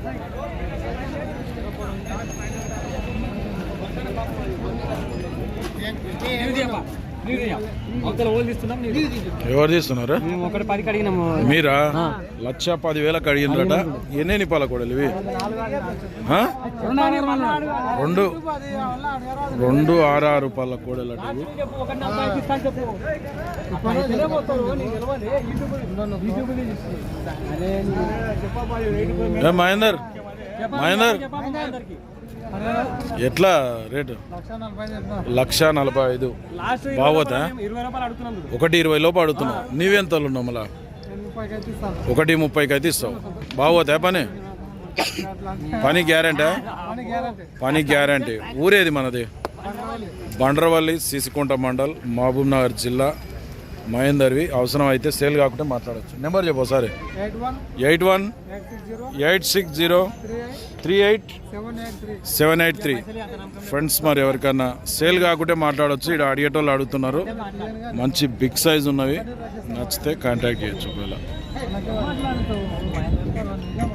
Ini dia pak. ఎవరు తీస్తున్నారు? మీరా? లక్ష పదివేలకు అడిగిందట ఎన్ని పాల కోడలు ఇవి? రెండు. రెండు ఆరు ఆరు రూపాయల కోడలు అట మహేందర్? మహేందర్. ఎట్లా రేటు? లక్ష నలభై ఐదు. బాగోతా? ఒకటి ఇరవై లోపు అడుగుతున్నావు నీవెంత ఉన్నావు మళ్ళా? ఒకటి ముప్పైకి అయితే ఇస్తావు. బాగోతా పని? పని గ్యారంటీ? పని గ్యారంటీ. ఊరేది మనది? బండ్రవల్లి. సిసికుంట మండల్ మహబూబ్ నగర్ జిల్లా. మహేందర్వి అవసరం అయితే సేల్ కాకుండా మాట్లాడచ్చు. నెంబర్ చెప్పు ఒకసారి. Eight one eight six zero three eight seven eight three. Friends మరి ఎవరికన్నా సేల్ కాకుంటే మాట్లాడచ్చు. ఇక్కడ అడిగేటోళ్ళు అడుగుతున్నారు. మంచి బిగ్ సైజ్ ఉన్నవి. నచ్చితే కాంటాక్ట్ చేయొచ్చు ఒకవేళ.